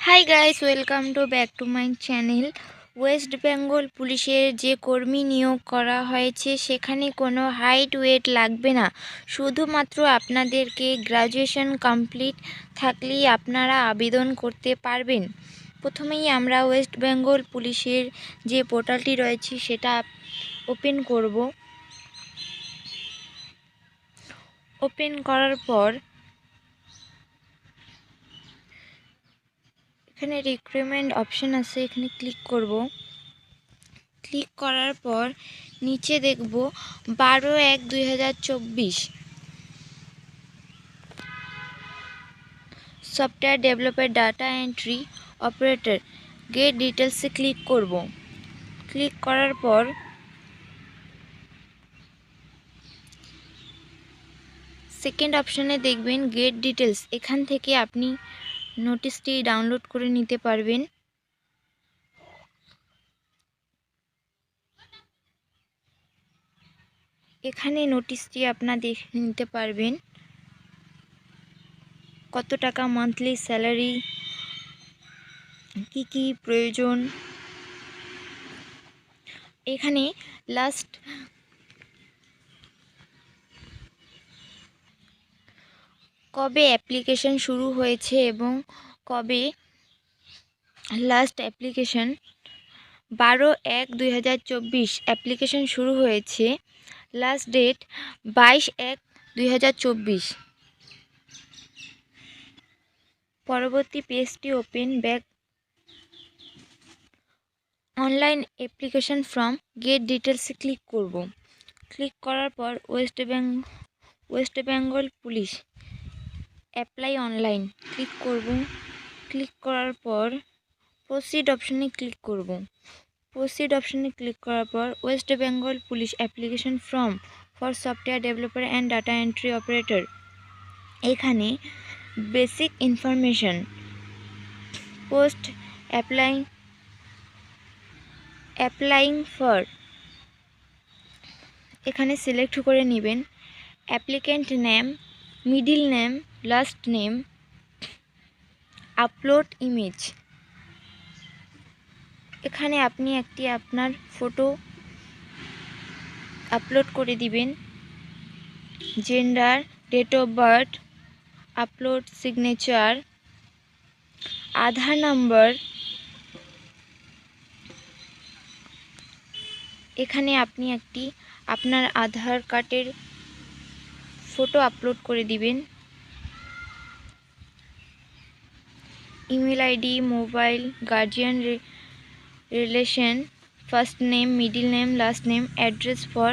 Hi guys welcome to back to my channel West Bengal পুলিশের যে কর্মী নিয়োগ করা হয়েছে, সেখানে কোনো হাইট ওয়েট লাগবে না। শুধুমাত্র আপনাদেরকে গ্র্যাজুয়েশন কমপ্লিট থাকলেই আপনারা আবেদন করতে পারবেন। প্রথমেই আমরা ওয়েস্ট বেঙ্গল পুলিশের যে পোর্টালটি রয়েছে, সেটা ওপেন করব। ওপেন করার পর এখানে রিক্রুটমেন্ট অপশন আছে, এখানে ক্লিক করব। ক্লিক করার পর নিচে দেখব বারো এক দুই software developer data entry operator get ডিটেলসে ক্লিক করব। ক্লিক করার পর সেকেন্ড অপশানে দেখবেন গেট ডিটেলস এখান থেকে আপনি নোটিশটি ডাউনলোড করে নিতে পারবেন। এখানে নোটিশটি আপনার দেখে নিতে পারবেন। কত টাকা মান্থলি স্যালারি? কি কি প্রয়োজন? এখানে লাস্ট কবে অ্যাপ্লিকেশন শুরু হয়েছে এবং কবে লাস্ট অ্যাপ্লিকেশন বারো এক দুই হাজার চব্বিশ অ্যাপ্লিকেশন শুরু হয়েছে। লাস্ট ডেট বাইশ এক দুই হাজার চব্বিশ। পরবর্তী পেজটি open back online application form get ডিটেলসে ক্লিক করব। ক্লিক করার পর West Bengal West Bengal police apply online click করব। ক্লিক করার পর প্রসিড অপশানে ক্লিক করব। প্রসিড অপশানে ক্লিক করার পর West Bengal police application form for software developer and data entry operator এখানে basic information post apply applying for এখানে সিলেক্ট করে নেবেন। Applicant name middle name last name upload image এখানে আপনি একটি আপনার ফটো আপলোড করে দিবেন। Gender date of birth upload signature Aadhaar number এখানে আপনি একটি আপনার আধার কার্ডের ফটো আপলোড করে দিবেন। Email ID, mobile, guardian relation, first name, middle name, last name, address for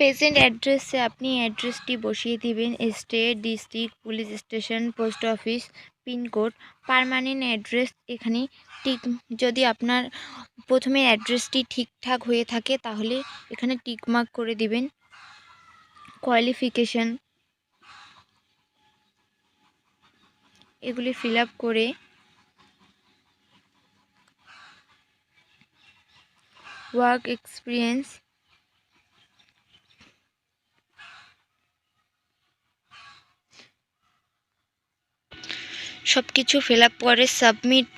present অ্যাড্রেসে আপনি অ্যাড্রেসটি বসিয়ে দিবেন, state, district, police station, post office pincode permanent address এখানে টিক, যদি আপনার প্রথমে অ্যাড্রেসটি ঠিকঠাক হয়ে থাকে তাহলে এখানে টিকমার্ক করে দিবেন। কোয়ালিফিকেশন এগুলি ফিল করে ওয়ার্ক এক্সপিরিয়েন্স সব কিছু ফিল করে সাবমিট